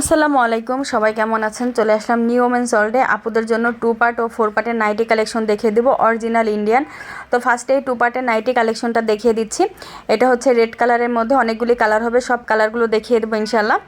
আসসালামু আলাইকুম, সবাই কেমন আছেন? চলে আসলাম নিউ ওমেন ওয়ার্ল্ডে আপুদের জন্য টু পার্ট ও ফোর পার্টের নাইটি কালেকশন দেখিয়ে দেবো অরিজিনাল ইন্ডিয়ান তো ফার্স্টে টু পার্টের নাইটি কালেকশনটা দেখিয়ে দিচ্ছি। এটা হচ্ছে রেড কালারের মধ্যে অনেকগুলি কালার হবে, সব কালারগুলো দেখিয়ে দেবো ইনশাল্লাহ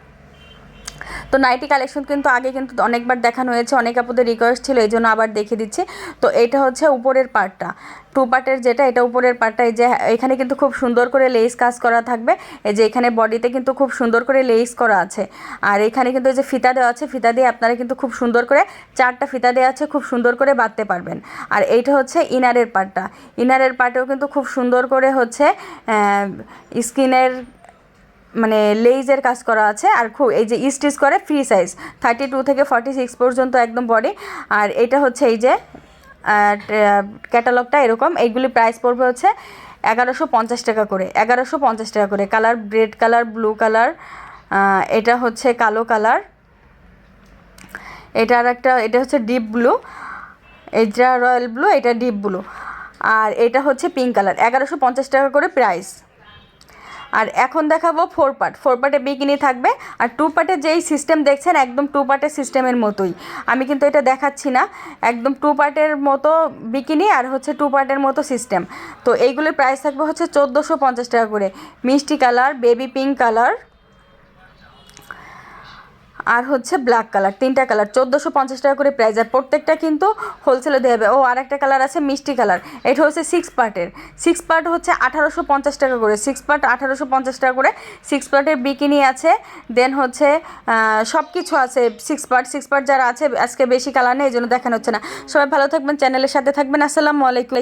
তো নাইটি কালেকশন কিন্তু আগে কিন্তু অনেকবার দেখানো হয়েছে, অনেক আপুদের রিকোয়েস্ট ছিল, এই জন্য আবার দেখিয়ে দিচ্ছি। তো এটা হচ্ছে উপরের পার্টটা টু পার্টের যেটা, এটা উপরের পার্টটা এই যে এখানে কিন্তু খুব সুন্দর করে লেস কাজ করা থাকবে। এই যে এখানে বডিতে কিন্তু খুব সুন্দর করে লেস করা আছে। আর এখানে কিন্তু যে ফিতা দেওয়া আছে, ফিতা দিয়ে আপনারা কিন্তু খুব সুন্দর করে চারটা ফিতা দেওয়া আছে, খুব সুন্দর করে বাঁধতে পারবেন। আর এইটা হচ্ছে ইনারের পার্টটা ইনারের পার্টেও কিন্তু খুব সুন্দর করে হচ্ছে স্কিনের মানে লেইজের কাজ করা আছে আর খুব, এই যে স্টিচ করে ফ্রি সাইজ থার্টি টু থেকে ফর্টি সিক্স পর্যন্ত একদম বডি আর এটা হচ্ছে এই যে ক্যাটালগটা এরকম, এইগুলি প্রাইস পড়বে হচ্ছে এগারোশো পঞ্চাশ টাকা করে, এগারোশো পঞ্চাশ টাকা করে। Colour red colour blue colour এটা হচ্ছে কালো কালার এটা আর একটা, এটা হচ্ছে ডিপ ব্লু এটা রয়্যাল ব্লু এটা ডিপ ব্লু আর এটা হচ্ছে পিঙ্ক কালার এগারোশো পঞ্চাশ টাকা করে প্রাইস আর এখন দেখাবো ফোর পার্ট ফোর পার্টে বিকিনি থাকবে। আর টু পার্টে যেই সিস্টেম দেখছেন, একদম টু পার্টের সিস্টেমের মতোই। আমি কিন্তু এটা দেখাচ্ছি না। একদম টু পার্টের মতো বিকিনি আর হচ্ছে টু পার্টের মতো সিস্টেম তো এইগুলোর প্রাইস থাকবে হচ্ছে চোদ্দোশো পঞ্চাশ টাকা করে। মিষ্টি কালার বেবি পিঙ্ক কালার আর হচ্ছে ব্ল্যাক কালার তিনটা কালার চোদ্দোশো পঞ্চাশ টাকা করে প্রাইস আর প্রত্যেকটা কিন্তু হোলসেলে দেওয়া হবে। ও আর একটা কালার আছে মিষ্টি কালার এটা হচ্ছে সিক্স পার্টের সিক্স পার্ট হচ্ছে আঠারোশো পঞ্চাশ টাকা করে। সিক্স পার্ট আঠারোশো পঞ্চাশ টাকা করে। সিক্স পার্টের বিকিনি আছে দেন হচ্ছে সব কিছু আছে সিক্স পার্ট সিক্স পার্ট যারা আছে, আজকে বেশি কালার নেই, এই জন্য দেখানো হচ্ছে না। সবাই ভালো থাকবেন চ্যানেলের সাথে থাকবেন। আসসালামু আলাইকুম।